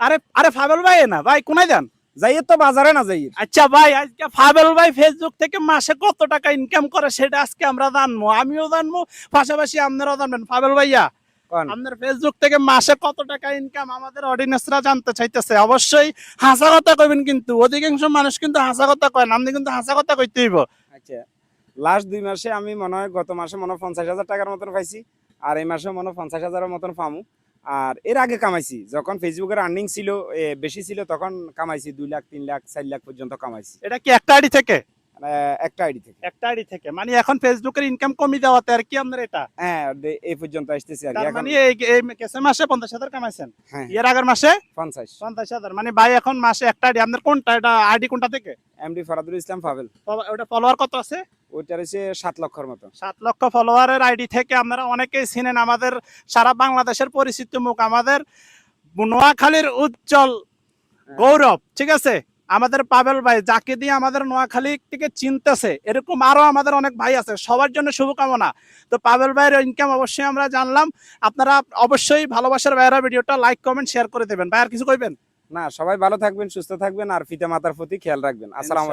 আরে আরে ফাবেল ভাই না ভাই কোনায় যান? যাইয়ের তো বাজারে না যাই আচ্ছা ভাই আজকে ফাবেল ভাই ফেসবুক থেকে মাসে কত টাকা ইনকাম করে সেটা আজকে আমরা জানব। আমিও জানব পাশাপাশি আপনারাও জানবেন। ফাবেল ভাইয়া? আপনার ফেসবুক থেকে মাসে কত টাকা ইনকাম আমাদের অডিয়েন্সরা জানতে চাইতেছে। অবশ্যই হাসা কথা কইবেন কিন্তু অধিকাংশ মানুষ কিন্তু হাসা কথা কয় না আপনি কিন্তু হাসা কথা কইতে হইব। আচ্ছা লাস্ট দুই মাসে আমি মনে হয় গত মাসে মনে হয় পঞ্চাশ হাজার টাকার মতন পাইছি আর এই মাসে মনে হয় পঞ্চাশ হাজারের মতন পামু। আর এর আগে কামাইছি। যখন ফেসবুকের আর্নিং ছিল বেশি ছিল তখন কামাইছি দুই লাখ তিন লাখ চার লাখ পর্যন্ত কামাইছি। এটা কি একটা আইডি থেকে? একটা আইডি থেকে। একটা আইডি থেকে। মানে এখন ফেসবুকের ইনকাম কমে যাওয়াতে আর কি আপনার এটা? হ্যাঁ এই পর্যন্ত আসতেছি আর। এখন মানে এই কেসে মাসে পঞ্চাশ হাজার কামাইছেন? হ্যাঁ। এর আগের মাসে? পঞ্চাশ। পঞ্চাশ হাজার। মানে ভাই এখন মাসে একটা আইডি। আপনার কোনটা? এটা আইডি কোনটা থেকে? এমডি ফরাদুল ইসলাম ফলো- ওটা ফলোয়ার কত আছে? সাত লক্ষর মতো। সাত লক্ষ ফলোয়ারের আইডি থেকে আপনারা অনেকেই চিনেন আমাদের সারা বাংলাদেশের পরিচিত মুখ আমাদের নোয়াখালীর উজ্জ্বল গৌরব ঠিক আছে? আমাদের পাবেল ভাই যাকে দিয়ে আমাদের নোয়াখালী থেকে চিনতেছে এরকম আরও আমাদের অনেক ভাই আছে সবার জন্য শুভকামনা। তো পাবেল ভাইয়ের ইনকাম অবশ্যই আমরা জানলাম। আপনারা অবশ্যই ভালোবাসার ভাইয়েরা ভিডিওটা লাইক কমেন্ট শেয়ার করে দেবেন। ভাই আর কিছু কইবেন? না সবাই ভালো থাকবেন সুস্থ থাকবেন আর পিতা মাতার প্রতি খেয়াল রাখবেন। আসসালাম